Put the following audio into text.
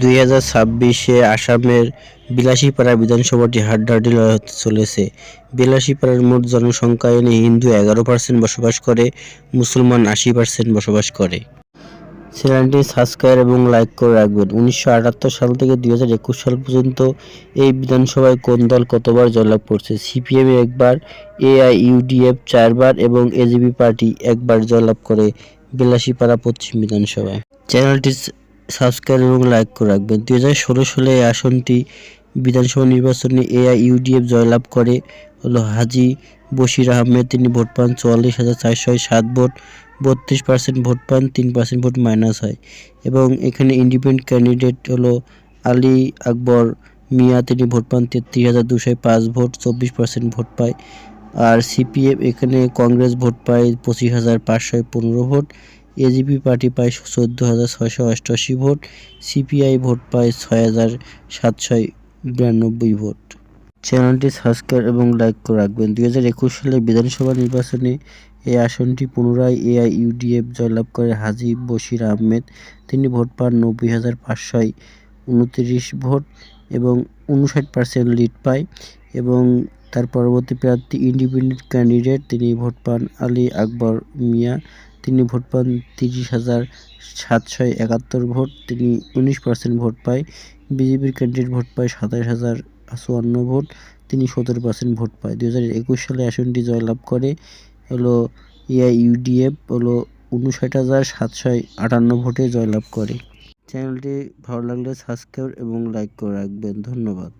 দুই হাজার ছাব্বিশে আসামের বিলাসীপাড়া বিধানসভাটি হাড্ডাহাড্ডি লড়াই হতে চলেছে। বিলাসীপাড়ার মোট জনসংখ্যা এনে হিন্দু এগারো পার্সেন্ট বসবাস করে, মুসলমান আশি পার্সেন্ট বসবাস করে। চ্যানেলটি সাবস্ক্রাইব এবং লাইক করে রাখবেন। উনিশশো আটাত্তর সাল থেকে দুই হাজার একুশ সাল পর্যন্ত এই বিধানসভায় কোন দল কতবার জয়লাভ করছে? সিপিএম একবার, এআইইউডিএফ চারবার এবং এজিপি পার্টি একবার জয়লাভ করে বিলাসীপাড়া পশ্চিম বিধানসভায়। চ্যানেলটি সাবস্ক্রাইব এবং লাইক করে রাখবেন। দুই হাজার ষোলো সালে এই আসনটি বিধানসভা নির্বাচনে এআইইউডিএফ জয়লাভ করে। হলো হাজি বশির আহমেদ, তিনি ভোট পান চুয়াল্লিশ হাজার চারশো সাত ভোট, বত্রিশ পার্সেন্ট ভোট পান, তিন পার্সেন্ট ভোট মাইনাস হয়। এবং এখানে ইন্ডিপেন্ডেন্ট ক্যান্ডিডেট হলো আলী আকবর মিয়া, তিনি ভোট পান তেত্রিশ হাজার দুশো পাঁচ ভোট, চব্বিশ পার্সেন্ট ভোট পায়। আর সিপিএফ এখানে কংগ্রেস ভোট পায় পঁচিশ হাজার পাঁচশো পনেরো ভোট। এজিপি পার্টি পায় চোদ্দ হাজার ছয়শো অষ্টআশি ভোট সিপিআই ভোট পায় ছয় হাজার সাতশো বিরানব্বই ভোট। চ্যানেলটি সাবস্ক্রাইব এবং লাইক করে রাখবেন। দুই হাজার একুশ সালে বিধানসভা নির্বাচনে এই আসনটি পুনরায় এআইইউডিএফ জয়লাভ করে হাজি বশির আহমেদ। তিনি ভোট পান নব্বই হাজার পাঁচশো উনত্রিশ ভোট এবং উনষাট পার্সেন্ট লিড পায় এবং তার পরবর্তী প্রার্থী ইন্ডিপেন্ডেন্ট ক্যান্ডিডেট তিনি ভোট পান আলী আকবর মিয়া। তিনি ভোট পান তিরিশ হাজার সাতশো একাত্তর ভোট। তিনি উনিশ পার্সেন্ট ভোট পায়। বিজেপির ক্যান্ডিডেট ভোট পায় সাতাশ হাজার চুয়ান্ন ভোট। তিনি সতেরো পার্সেন্ট ভোট পায়। দু হাজার একুশ সালে আসনটি জয়লাভ করে। হলো এআইইউডিএফ। হলো উনষাট হাজার সাতশো আটান্ন ভোটে জয়লাভ করে। চ্যানেলটি ভালো লাগলে সাবস্ক্রাইব এবং লাইক করে রাখবেন। ধন্যবাদ।